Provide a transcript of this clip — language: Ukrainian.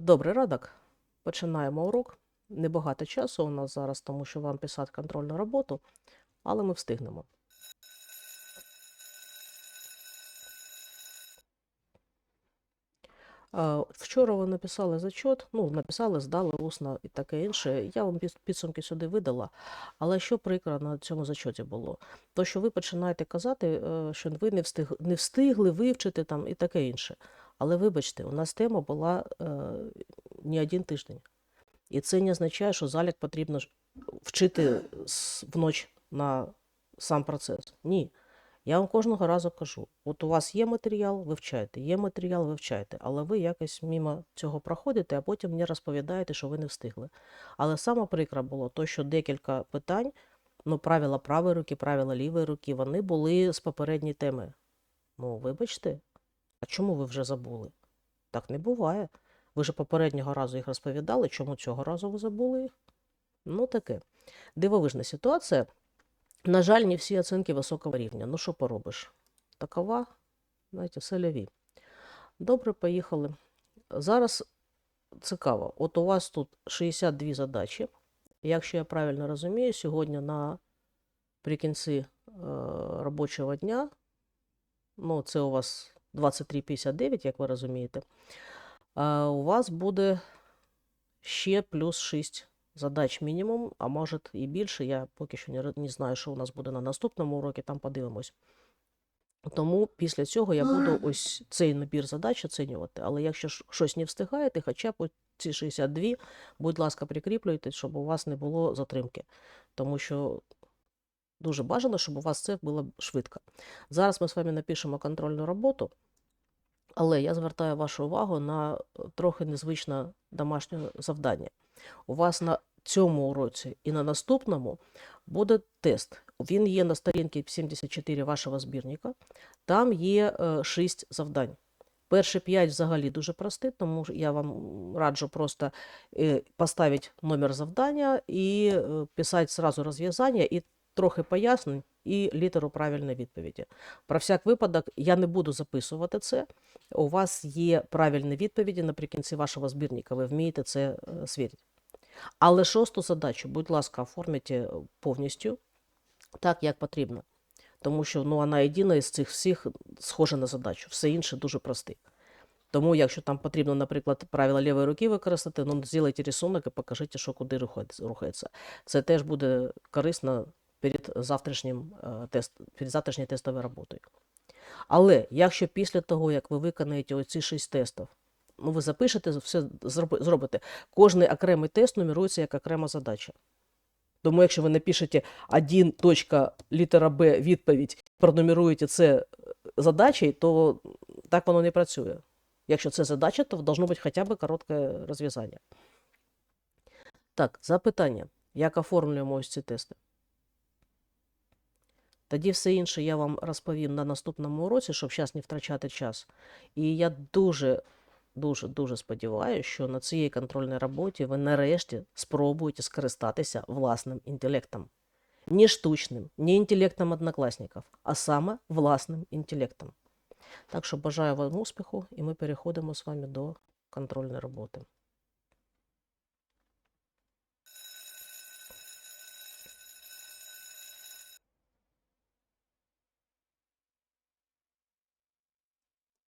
Добрий ранок. Починаємо урок. Небагато часу у нас зараз, тому що вам писати контрольну роботу, але ми встигнемо. Вчора ви написали зачот, ну, написали, здали усно і таке інше. Я вам підсумки сюди видала. Але що прикро на цьому зачоті було? То, що ви починаєте казати, е, що ви не, встиг, не встигли вивчити там і таке інше. Але вибачте, у нас тема була е, не один тиждень. І це не означає, що залік потрібно вчити вночі на сам процес. Ні. Я вам кожного разу кажу: от у вас є матеріал, вивчайте, є матеріал, вивчайте, але ви якось мимо цього проходите, а потім мені розповідаєте, що ви не встигли. Але саме прикро було то, що декілька питань, ну, правила правої руки, правила лівої руки, вони були з попередньої теми. Ну, вибачте, а чому ви вже забули? Так не буває. Ви ж попереднього разу їх розповідали, чому цього разу ви забули їх? Ну, таке. Дивовижна ситуація. На жаль, не всі оцінки високого рівня. Ну, що поробиш? Такова, знаєте, селяві. Добре, поїхали. Зараз цікаво. От у вас тут 62 задачі. Якщо я правильно розумію, сьогодні наприкінці е, робочого дня, ну, це у вас 23.59, як ви розумієте, у вас буде ще плюс 6 задач мінімум, а може і більше. Я поки що не, не знаю, що у нас буде на наступному уроці, там подивимось. Тому після цього я буду ось цей набір задач оцінювати. Але якщо щось не встигаєте, хоча б ці 62, будь ласка, прикріплюйте, щоб у вас не було затримки. Тому що дуже бажано, щоб у вас це було швидко. Зараз ми з вами напишемо контрольну роботу. Але я звертаю вашу увагу на е, трохи незвичне домашнє завдання. У вас на цьому уроці і на наступному буде тест. Він є на сторінці 74 вашого збірника. Там є 6 завдань. Перші 5 взагалі дуже прості, тому я вам раджу просто е, поставити номер завдання і е, писати зразу розв'язання і трохи пояснень і літеру правильної відповіді. Про всяк випадок я не буду записувати це. У вас є правильні відповіді наприкінці вашого збірника, ви вмієте це е, свірити. Але шосту задачу, будь ласка, оформіть е, повністю так, як потрібно. Тому що ну, вона єдина із цих всіх схожа на задачу. Все інше дуже прості. Тому, якщо там потрібно, наприклад, правила лівої руки використати, ну, зробіть рисунок і покажіть, що куди рухається. Це теж буде корисно перед завтрашнім е, тест, перед завтрашньою тестовою роботою. Але якщо після того, як ви виконаєте оці шість тестів, ну ви запишете, все зробите, кожний окремий тест нумерується як окрема задача. Тому якщо ви напишете 1. літера Б відповідь, пронумеруєте це е, задачею, то так воно не працює. Якщо це задача, то должно бути хоча б коротке розв'язання. Так, запитання. Як оформлюємо ось ці тести? Тоді все інше я вам розповім на наступному уроці, щоб зараз не втрачати час. І я дуже, дуже, дуже сподіваюся, що на цій контрольній роботі ви нарешті спробуєте скористатися власним інтелектом. Не штучним, не інтелектом однокласників, а саме власним інтелектом. Так що бажаю вам успіху, і ми переходимо з вами до контрольної роботи.